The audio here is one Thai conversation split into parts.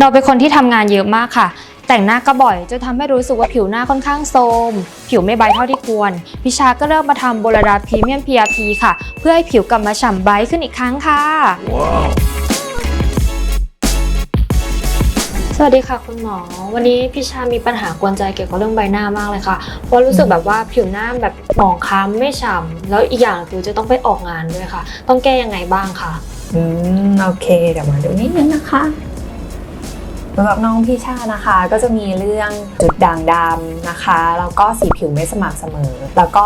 เราเป็นคนที่ทำงานเยอะมากค่ะ แต่งหน้าก็บ่อยจนทำให้รู้สึกว่าผิวหน้าค่อนข้างโทรมผิวไม่ใบเท่าที่ควร พิชาก็เริ่มมาทำโบลดาพรีเมียม PRP ค่ะ เพื่อให้ผิวกลับมาฉ่ำไบรท์ขึ้นอีกครั้งค่ะสวัสดีค่ะคุณหมอ วันนี้พิชามีปัญหากวนใจเกี่ยวกับเรื่องใบหน้ามากเลยค่ะ เพราะรู้สึกแบบว่าผิวหน้าแบบหมองคล้ำไม่ฉ่ำแล้วอีกอย่างคือจะต้องไปออกงานด้วยค่ะ ต้องแก้ยังไงบ้างคะอืมโอเคเดี๋ยวมาดูนิดนึงนะคะ สำหรับน้องพี่ชานะคะ ก็จะมีเรื่องจุดด่างดำนะคะ แล้วก็สีผิวไม่สม่ำเสมอ แล้วก็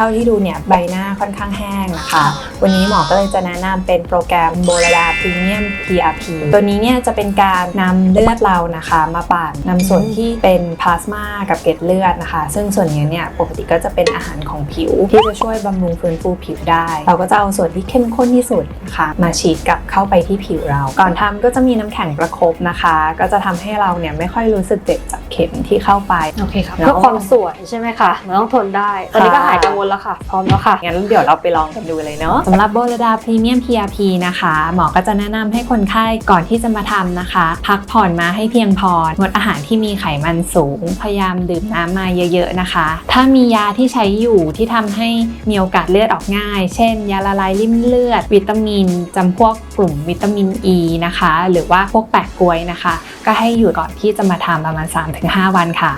ท่าที่ดูเนี่ยใบหน้าค่อนข้างแห้งนะคะ วันนี้หมอก็เลยจะแนะนำเป็นโปรแกรมโบลดาพรีเมียม PRP ตัวนี้เนี่ยจะเป็นการนำเลือดเรานะคะ มาปั่นนำส่วนที่เป็นพลาสมากับเกล็ดเลือดนะคะ ซึ่งส่วนนี้เนี่ยปกติก็จะเป็นอาหารของผิว ที่จะช่วยบำรุงฟื้นฟูผิวได้ เราก็จะเอาส่วนที่เข้มข้นที่สุดนะคะมาฉีดกลับเข้าไปที่ผิวเรา ก่อนทำก็จะมีน้ำแข็งประคบนะคะ ก็จะทำให้เราเนี่ยไม่ค่อยรู้สึกเจ็บจากเข็มที่เข้าไปโอเคค่ะแล้วเพื่อความสวยใช่ไหมคะมันต้องทนได้ตอนนี้ก็หายกังวลแล้วค่ะ พร้อมแล้วค่ะ งั้นเดี๋ยวเราไปลองกันดูเลยเนาะสำหรับโบลดาพรีเมียม PRP นะคะ หมอก็จะแนะนำให้คนไข้ก่อนที่จะมาทำนะคะ พักผ่อนมาให้เพียงพองดอาหารที่มีไขมันสูง พยายามดื่มน้ำมาเยอะ ๆนะคะ ถ้ามียาที่ใช้อยู่ที่ทำให้มีโอกาสเลือดออกง่าย เช่น ยาละลายริ่มเลือด วิตามินจำพวกกลุ่มวิตามินอ e ีนะคะ หรือว่าพวกแปะกล้วยนะคะ ก็ให้อยู่ก่อนที่จะมาทำประมาณ 3-5 วันค่ะ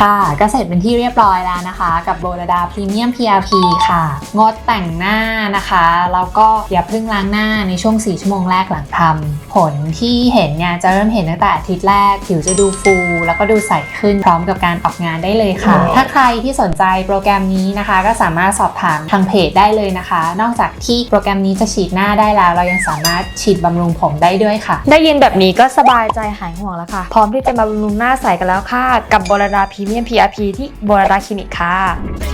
ค่ะก็เสร็จเป็นที่เรียบร้อยแล้วนะคะ กับโบลดาพรีเมียม PRP ค่ะ งดแต่งหน้านะคะ แล้วก็อย่าเพิ่งล้างหน้าในช่วง 4 ชั่วโมงแรกหลังทำผลที่เห็นเนี่ยจะเริ่มเห็นตั้งแต่อาทิตย์แรก ผิวจะดูฟู แล้วก็ดูใสขึ้นพร้อมกับการออกงานได้เลยค่ะ ถ้าใครที่สนใจโปรแกรมนี้นะคะ ก็สามารถสอบถามทางเพจได้เลยนะคะ นอกจากที่โปรแกรมนี้จะฉีดหน้าได้แล้ว เรายังสามารถฉีดบำรุงผมได้ด้วยค่ะ ได้ยินแบบนี้ก็สบายใจหายห่วงแล้วค่ะ พร้อมที่จะมาบำรุงหน้าใสกันแล้วค่ะ กับโบรดาพรีเมียม PRP ที่โบรดาคลินิกค่ะ